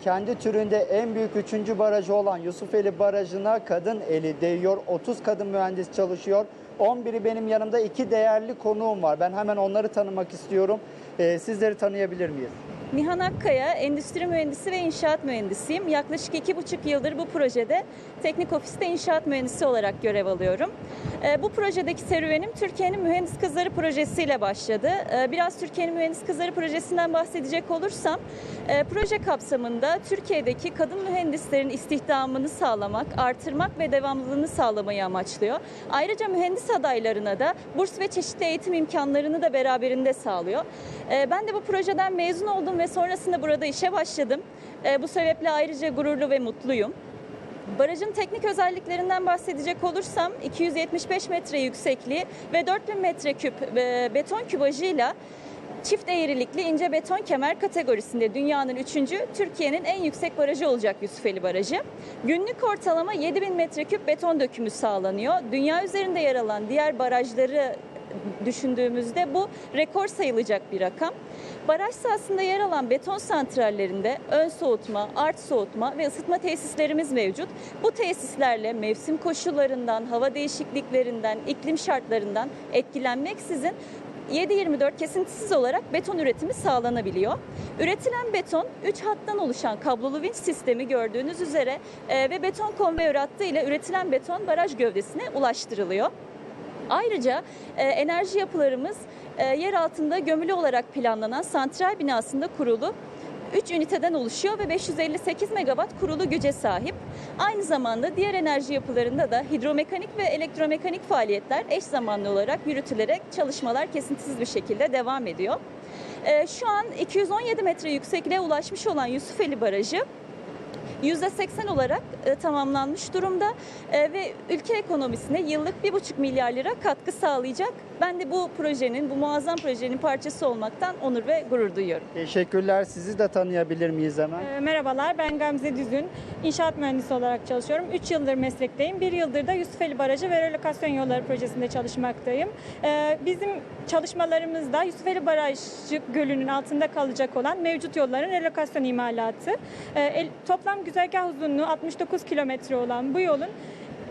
Kendi türünde en büyük üçüncü barajı olan Yusufeli Barajı'na kadın eli değiyor. 30 kadın mühendis çalışıyor. 11'i benim yanımda iki değerli konuğum var. Ben hemen onları tanımak istiyorum. Ee, sizleri tanıyabilir miyiz? Nihan Akkaya, endüstri mühendisi ve inşaat mühendisiyim. Yaklaşık iki buçuk yıldır bu projede teknik ofiste inşaat mühendisi olarak görev alıyorum. Ee, Bu projedeki serüvenim Türkiye'nin Mühendis Kızları projesiyle başladı. Ee, Biraz Türkiye'nin Mühendis Kızları projesinden bahsedecek olursam, e, proje kapsamında Türkiye'deki kadın mühendislerin istihdamını sağlamak, artırmak ve devamlılığını sağlamayı amaçlıyor. Ayrıca mühendis adaylarına da burs ve çeşitli eğitim imkanlarını da beraberinde sağlıyor. Ee, Ben de bu projeden mezun oldum ve sonrasında burada işe başladım. Ee, Bu sebeple ayrıca gururlu ve mutluyum. Barajın teknik özelliklerinden bahsedecek olursam 275 metre yüksekliği ve 4000 metreküp e, beton kübajıyla çift eğrilikli ince beton kemer kategorisinde dünyanın 3. Türkiye'nin en yüksek barajı olacak Yusufeli Barajı. Günlük ortalama 7000 metreküp beton dökümü sağlanıyor. Dünya üzerinde yer alan diğer barajları düşündüğümüzde bu rekor sayılacak bir rakam. Baraj sahasında yer alan beton santrallerinde ön soğutma, art soğutma ve ısıtma tesislerimiz mevcut. Bu tesislerle mevsim koşullarından, hava değişikliklerinden, iklim şartlarından etkilenmeksizin 7-24 kesintisiz olarak beton üretimi sağlanabiliyor. Üretilen beton 3 hattan oluşan kablolu vinç sistemi gördüğünüz üzere e, ve beton konveyör hattı ile üretilen beton baraj gövdesine ulaştırılıyor. Ayrıca e, enerji yapılarımız e, yer altında gömülü olarak planlanan santral binasında kurulu 3 üniteden oluşuyor ve 558 megawatt kurulu güce sahip. Aynı zamanda diğer enerji yapılarında da hidromekanik ve elektromekanik faaliyetler eş zamanlı olarak yürütülerek çalışmalar kesintisiz bir şekilde devam ediyor. E, şu an 217 metre yüksekliğe ulaşmış olan Yusufeli Barajı %80 olarak e, tamamlanmış durumda E, ve ülke ekonomisine yıllık 1,5 milyar lira katkı sağlayacak. Ben de bu projenin, bu muazzam projenin parçası olmaktan onur ve gurur duyuyorum. Teşekkürler. Sizi de tanıyabilir miyiz hemen? Ee, Merhabalar, ben Gamze Düzün. İnşaat mühendisi olarak çalışıyorum. 3 yıldır meslekteyim. 1 yıldır da Yusufeli Barajı ve Relokasyon Yolları projesinde çalışmaktayım. Bizim çalışmalarımızda Yusufeli Barajı Gölü'nün altında kalacak olan mevcut yolların relokasyon imalatı. El- Toplam güzergah uzunluğu 69 kilometre olan bu yolun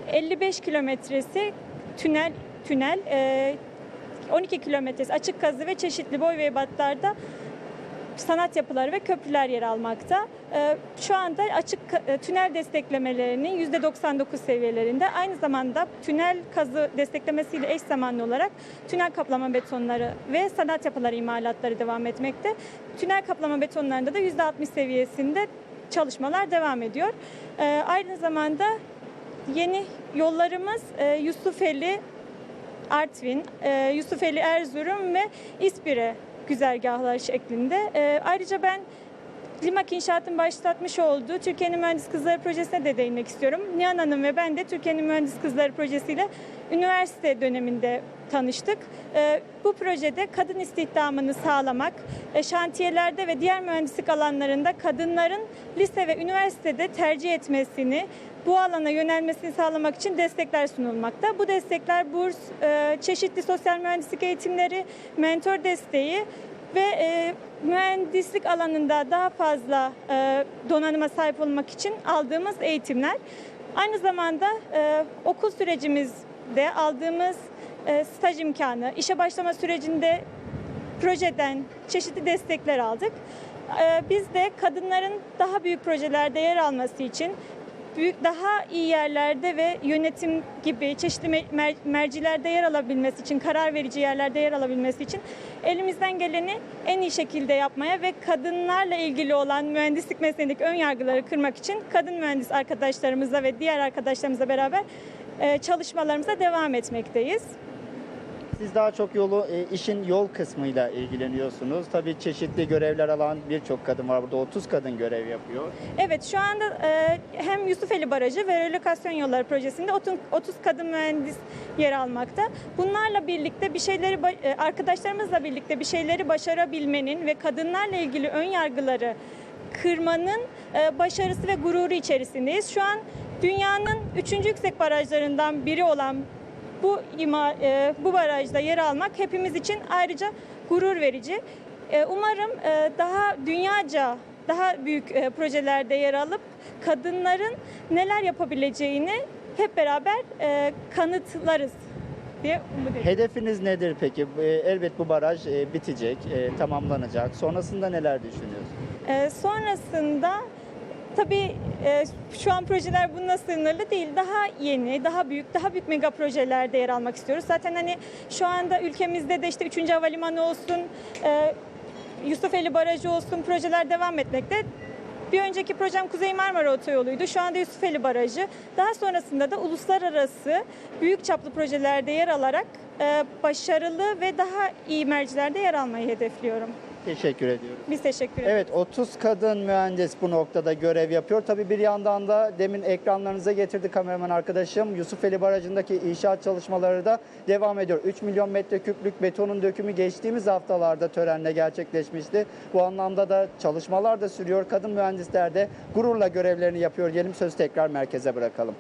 55 kilometresi tünel, tünel, e, 12 kilometresi açık kazı ve çeşitli boy ve ebatlarda sanat yapıları ve köprüler yer almakta. Ee, Şu anda açık e, tünel desteklemelerinin %99 seviyelerinde. Aynı zamanda tünel kazı desteklemesiyle eş zamanlı olarak tünel kaplama betonları ve sanat yapıları imalatları devam etmekte. Tünel kaplama betonlarında da %60 seviyesinde çalışmalar devam ediyor. Ee, Aynı zamanda yeni yollarımız e, Yusufeli Artvin, e, Yusufeli Erzurum ve İspire güzergahlar şeklinde. E, ayrıca ben Limak İnşaat'ın başlatmış olduğu Türkiye'nin Mühendis Kızları Projesi'ne de değinmek istiyorum. Nihan Hanım ve ben de Türkiye'nin Mühendis Kızları Projesi'yle üniversite döneminde tanıştık. E, bu projede kadın istihdamını sağlamak, e, şantiyelerde ve diğer mühendislik alanlarında kadınların lise ve üniversitede tercih etmesini, bu alana yönelmesini sağlamak için destekler sunulmakta. Bu destekler burs, e, çeşitli sosyal mühendislik eğitimleri, mentor desteği ve e, mühendislik alanında daha fazla donanıma sahip olmak için aldığımız eğitimler. Aynı zamanda e, okul sürecimizde aldığımız e, staj imkanı, işe başlama sürecinde projeden çeşitli destekler aldık. Ee, Biz de kadınların daha büyük projelerde yer alması için daha iyi yerlerde ve yönetim gibi çeşitli me- mer- mercilerde yer alabilmesi için, karar verici yerlerde yer alabilmesi için elimizden geleni en iyi şekilde yapmaya ve kadınlarla ilgili olan mühendislik mesleğindeki ön yargıları kırmak için kadın mühendis arkadaşlarımızla ve diğer arkadaşlarımızla beraber e, çalışmalarımıza devam etmekteyiz. Siz daha çok yolu e, işin yol kısmıyla ilgileniyorsunuz. Tabii çeşitli görevler alan birçok kadın var. Burada 30 kadın görev yapıyor. Evet şu anda e, hem Yusufeli Barajı ve Relokasyon Yolları projesinde 30, 30 kadın mühendis yer almakta. Bunlarla birlikte bir şeyleri e, arkadaşlarımızla birlikte bir şeyleri başarabilmenin ve kadınlarla ilgili ön yargıları kırmanın e, başarısı ve gururu içerisindeyiz. Şu an dünyanın 3. yüksek barajlarından biri olan bu ima, e, bu barajda yer almak hepimiz için ayrıca gurur verici. E, umarım e, daha dünyaca daha büyük e, projelerde yer alıp kadınların neler yapabileceğini hep beraber e, kanıtlarız diye umut ediyorum. Hedefiniz nedir peki? E, Elbet bu baraj e, bitecek, e, tamamlanacak. Sonrasında neler düşünüyorsunuz? Sonrasında tabii e, şu an projeler bununla sınırlı değil. Daha yeni, daha büyük, daha büyük mega projelerde yer almak istiyoruz. Zaten hani şu anda ülkemizde de işte 3. Havalimanı olsun, e, Yusufeli Barajı olsun projeler devam etmekte. Bir önceki projem Kuzey Marmara Otoyolu'ydu. Şu anda Yusufeli Barajı. Daha sonrasında da uluslararası büyük çaplı projelerde yer alarak e, başarılı ve daha iyi mercilerde yer almayı hedefliyorum. Teşekkür ediyorum. Biz teşekkür ederiz. Evet 30 kadın mühendis bu noktada görev yapıyor. Tabii bir yandan da demin ekranlarınıza getirdi kameraman arkadaşım. Yusufeli Barajı'ndaki inşaat çalışmaları da devam ediyor. 3 milyon metreküplük betonun dökümü geçtiğimiz haftalarda törenle gerçekleşmişti. Bu anlamda da çalışmalar da sürüyor. Kadın mühendisler de gururla görevlerini yapıyor. Diyelim söz tekrar merkeze bırakalım.